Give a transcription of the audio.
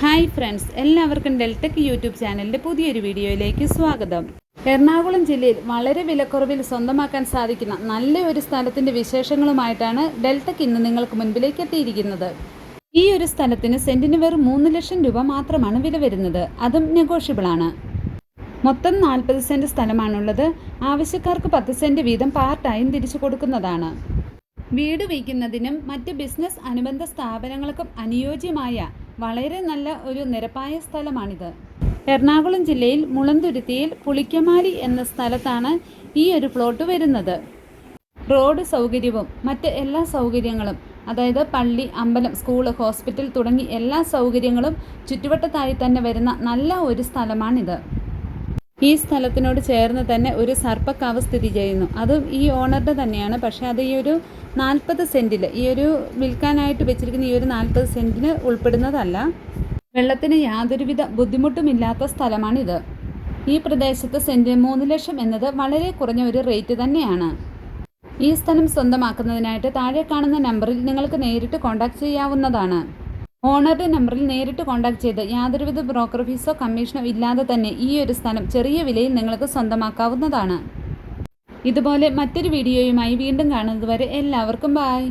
Hi friends എല്ലാവർക്കും Deltech YouTube ചാനലിന്റെ പുതിയൊരു വീഡിയോയിലേക്ക് സ്വാഗതം. എറണാകുളം ജില്ലയിൽ വളരെ വിലക്കുറവിൽ സ്വന്തമാക്കാൻ സാധിക്കുന്ന നല്ല ഒരു സ്ഥലത്തിന്റെ വിശേഷങ്ങളുമായിട്ടാണ് ഡെൽടെക് ഇന്ന് നിങ്ങൾക്ക് മുൻപിലേക്ക് എത്തിയിരിക്കുന്നത്. ഈ ഒരു സ്ഥലത്തിന് സെന്റിന് വെറും മൂന്ന് ലക്ഷം രൂപ മാത്രമാണ് വില വരുന്നത്. അതും നെഗോഷ്യബിൾ ആണ്. മൊത്തം നാൽപ്പത് സെന്റ് സ്ഥലമാണുള്ളത്. ആവശ്യക്കാർക്ക് പത്ത് സെന്റ് വീതം പാർട്ടായും തിരിച്ചു കൊടുക്കുന്നതാണ്. വീട് വയ്ക്കുന്നതിനും മറ്റ് ബിസിനസ് അനുബന്ധ സ്ഥാപനങ്ങൾക്കും അനുയോജ്യമായ വളരെ നല്ല ഒരു നിരപ്പായ സ്ഥലമാണിത്. എറണാകുളം ജില്ലയിൽ മുളന്തുരുത്തിയിൽ പുളിക്കമാലി എന്ന സ്ഥലത്താണ് ഈ ഒരു പ്ലോട്ട് വരുന്നത്. റോഡ് സൗകര്യവും മറ്റ് എല്ലാ സൗകര്യങ്ങളും അതായത് പള്ളി അമ്പലം സ്കൂൾ ഹോസ്പിറ്റൽ തുടങ്ങി എല്ലാ സൗകര്യങ്ങളും ചുറ്റുവട്ടത്തായി തന്നെ വരുന്ന നല്ല ഒരു സ്ഥലമാണിത്. ഈ സ്ഥലത്തിനോട് ചേർന്ന് തന്നെ ഒരു സർപ്പക്കാവ് സ്ഥിതി ചെയ്യുന്നു. അതും ഈ ഓണറുടെ തന്നെയാണ്. പക്ഷേ അത് ഈ ഒരു നാൽപ്പത് സെന്റിൽ ഈ ഒരു വിൽക്കാനായിട്ട് വെച്ചിരിക്കുന്ന ഈ ഒരു നാൽപ്പത് സെന്റിന് ഉൾപ്പെടുന്നതല്ല. വെള്ളത്തിന് യാതൊരുവിധ ബുദ്ധിമുട്ടുമില്ലാത്ത സ്ഥലമാണിത്. ഈ പ്രദേശത്ത് സെന്റിന് മൂന്ന് ലക്ഷം എന്നത് വളരെ കുറഞ്ഞ ഒരു റേറ്റ് തന്നെയാണ്. ഈ സ്ഥലം സ്വന്തമാക്കുന്നതിനായിട്ട് താഴെ കാണുന്ന നമ്പറിൽ നിങ്ങൾക്ക് നേരിട്ട് കോൺടാക്ട് ചെയ്യാവുന്നതാണ്. ഓണറുടെ നമ്പറിൽ നേരിട്ട് കോൺടാക്ട് ചെയ്ത് യാതൊരുവിധ ബ്രോക്കർ ഫീസോ കമ്മീഷനോ ഇല്ലാതെ തന്നെ ഈ ഒരു സ്ഥലം ചെറിയ വിലയിൽ നിങ്ങൾക്ക് സ്വന്തമാക്കാവുന്നതാണ്. ഇതുപോലെ മറ്റൊരു വീഡിയോയുമായി വീണ്ടും കാണുന്നതുവരെ എല്ലാവർക്കും ബായ്